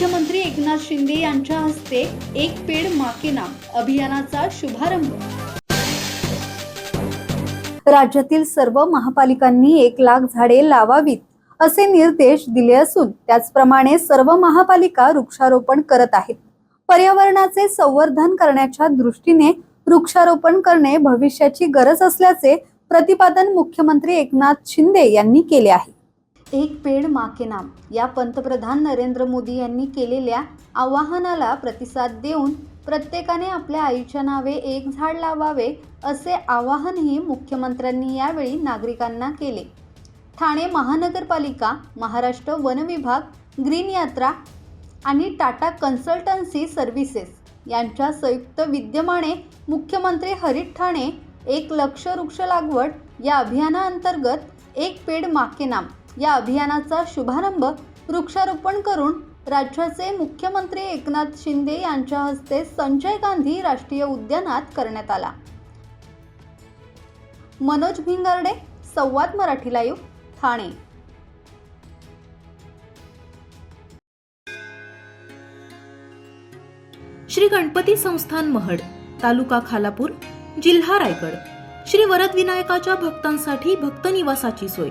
मुख्यमंत्री एकनाथ शिंदे यांच्या हस्ते एक पेड माके नाम अभियानाचा शुभारंभ. राज्यातील सर्व महापालिकांनी एक लाख झाडे लावावीत असे निर्देश दिले असून त्याचप्रमाणे सर्व महापालिका वृक्षारोपण करत आहेत. पर्यावरणाचे संवर्धन करण्याच्या दृष्टीने वृक्षारोपण करणे भविष्याची गरज असल्याचे प्रतिपादन मुख्यमंत्री एकनाथ शिंदे यांनी केले आहे. एक पेड माके नाम या पंतप्रधान नरेंद्र मोदी यांनी केलेल्या आवाहनाला प्रतिसाद देऊन प्रत्येकाने आपल्या आईच्या नावे एक झाड लावावे असे आवाहनही मुख्यमंत्र्यांनी यावेळी नागरिकांना केले. ठाणे महानगरपालिका महाराष्ट्र वन विभाग ग्रीन यात्रा आणि टाटा कन्सल्टन्सी सर्व्हिसेस यांच्या संयुक्त विद्यमाने मुख्यमंत्री हरित ठाणे एक लक्ष वृक्ष लागवड या अभियानाअंतर्गत एक पेड माके नाम या अभियानाचा शुभारंभ वृक्षारोपण करून राज्याचे मुख्यमंत्री एकनाथ शिंदे यांच्या हस्ते संजय गांधी राष्ट्रीय उद्यानात करण्यात आला. मनोज भिंगारडे संवाद मराठी लाईव्ह ठाणे. श्री गणपती संस्थान महड तालुका खालापूर जिल्हा रायगड. श्री वरदविनायकाच्या भक्तांसाठी भक्त निवासाची सोय.